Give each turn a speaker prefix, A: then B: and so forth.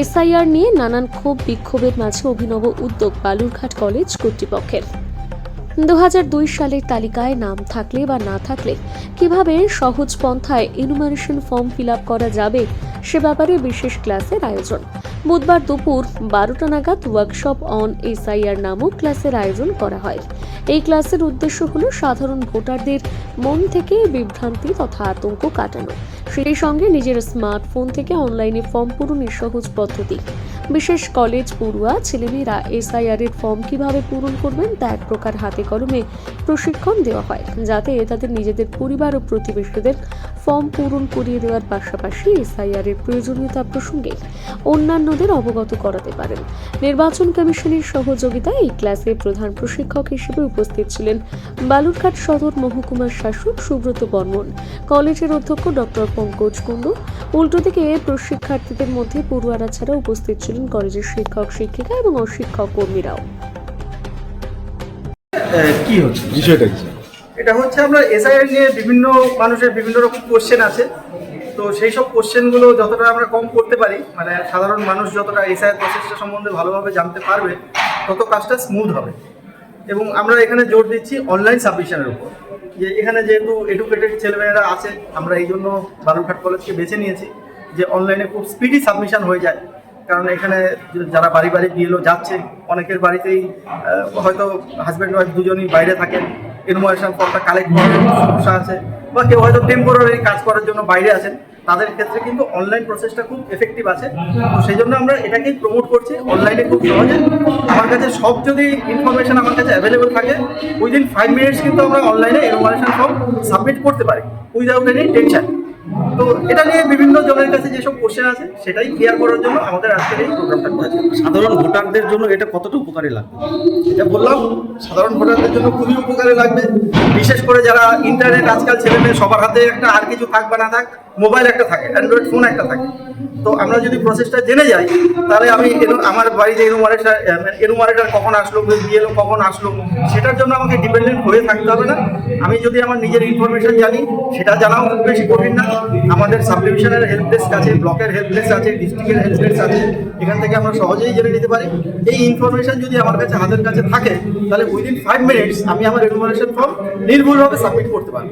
A: SIR নিয়ে নানান ক্ষোভ বিক্ষোভের মাঝে অভিনব উদ্যোগ বালুরঘাট কলেজ কর্তৃপক্ষের। দু সালের তালিকায় নাম থাকলে বা না থাকলে কীভাবে সহজ পন্থায় ইনুমারেশন ফর্ম ফিল করা যাবে সে ব্যাপারে বিশেষ ক্লাসের আয়োজন। বুধবার দুপুর বারোটা নাগাদ ওয়ার্কশপ অন এসআইআর নামক ক্লাসের আয়োজন করা হয়। এই ক্লাসের উদ্দেশ্য হল সাধারণ ভোটারদের মন থেকে বিভ্রান্তি তথা আতঙ্ক কাটানো। সেই সঙ্গে নিজের স্মার্টফোন থেকে অনলাইনে ফর্ম পূরণের সহজ পদ্ধতি। বিশেষ কলেজ পড়ুয়া ছেলেমেয়েরা এসআইআর এর ফর্ম কীভাবে পূরণ করবেন তা এক প্রকার হাতে কলমে প্রশিক্ষণ দেওয়া হয়, যাতে তাদের নিজেদের পরিবার ও প্রতিবেশীদের ফর্ম পূরণ করিয়ে দেওয়ার পাশাপাশি এসআইআর এর প্রয়োজনীয়তা প্রসঙ্গে অন্যান্যদের অবগত করাতে পারেন। নির্বাচন কমিশনের সহযোগিতায় এই ক্লাসে প্রধান প্রশিক্ষক হিসেবে উপস্থিত ছিলেন বালুরঘাট সদর মহকুমার শাসক সুব্রত বর্মন। কলেজের অধ্যক্ষ ডক্টর পঙ্কজ কুণ্ডু উল্টো দিকে প্রশিক্ষার্থীদের মধ্যে পড়ুয়ারা ছাড়া উপস্থিত ছিলেন কলেজের শিক্ষক শিক্ষিকা এবং অশিক্ষক কর্মীরাও।
B: কি হচ্ছে?
C: বিষয়টা কি?
B: এটা হচ্ছে আমরা এসআইআর নিয়ে বিভিন্ন মানুষের বিভিন্ন রকম কোশ্চেন আছে। তো সেই সব কোশ্চেনগুলো যতটা আমরা কম করতে পারি মানে সাধারণ মানুষ যতটা এসআইআর প্রসেসটা সম্বন্ধে ভালোভাবে জানতে পারবে তত কাজটা স্মুথ হবে। এবং আমরা এখানে জোর দিচ্ছি অনলাইন সাবমিশনের উপর। যে এখানে যেহেতু এডুকেটেড ছেলেমেয়েরা আছে, আমরা এই জন্য বালুরঘাট কলেজকে বেছে নিয়েছি যে অনলাইনে খুব স্পিডি সাবমিশন হয়ে যায়। কারণ এখানে যারা বাড়ি বাড়ি বিএলও যাচ্ছে, অনেকের বাড়িতেই হয়তো হাজব্যান্ড ওয়াইফ দুজনই বাইরে থাকেন ইনফরমেশন ফর্মটা কালেক্ট করার সমস্যা আছে, বা কেউ হয়তো টেম্পোরারি কাজ করার জন্য বাইরে আছেন। তাদের ক্ষেত্রে কিন্তু অনলাইন প্রসেসটা খুব এফেক্টিভ আছে। তো সেই জন্য আমরা এটাকেই প্রমোট করছি অনলাইনে খুব সহজে। আমার কাছে সব যদি ইনফরমেশন আমার কাছে অ্যাভেলেবেল থাকে উইদিন ফাইভ মিনিটস কিন্তু আমরা অনলাইনে এরোমারেশন ফর্ম সাবমিট করতে পারি উইদাউট এনি টেনশন তো এটা নিয়ে বিভিন্ন জনের কাছে যেসব কোশ্চেন আছে সেটাই ক্লিয়ার করার জন্য আমাদের আজকের এই প্রোগ্রামটা করেছে
C: সাধারণ ভোটারদের জন্য এটা কতটা উপকারী লাগবে?
B: এটা বললাম সাধারণ ভোটারদের জন্য খুবই উপকারে লাগবে। বিশেষ করে যারা ইন্টারনেট আজকাল ছেলে মেয়ে সবার হাতে একটা আর কিছু থাক বা না থাক মোবাইল একটা থাকে অ্যান্ড্রয়েড ফোন একটা থাকে। তো আমরা যদি প্রসেসটা জেনে যাই তাহলে আমি আমার বাড়িতে এনুমারেটার এনুমারেটার কখন আসলো বিএলও কখন আসলো সেটার জন্য আমাকে ডিপেন্ডেন্ট হয়ে থাকতে হবে না। আমি যদি আমার নিজের ইনফরমেশন জানি সেটা জানাও খুব বেশি কঠিন না। আমাদের সাবডিভিশনের হেল্প ডেস্ক আছে ব্লকের হেল্প ডেস্ক আছে ডিস্ট্রিক্টের হেল্প ডেস্ক আছে, এখান থেকে আমরা সহজেই জেনে নিতে পারি। এই ইনফরমেশন যদি আমার কাছে হাতের কাছে থাকে, তাহলে উইদিন ফাইভ মিনিটস আমি আমার রেকমেন্ডেশন ফর্ম নির্ভুলভাবে সাবমিট করতে পারব।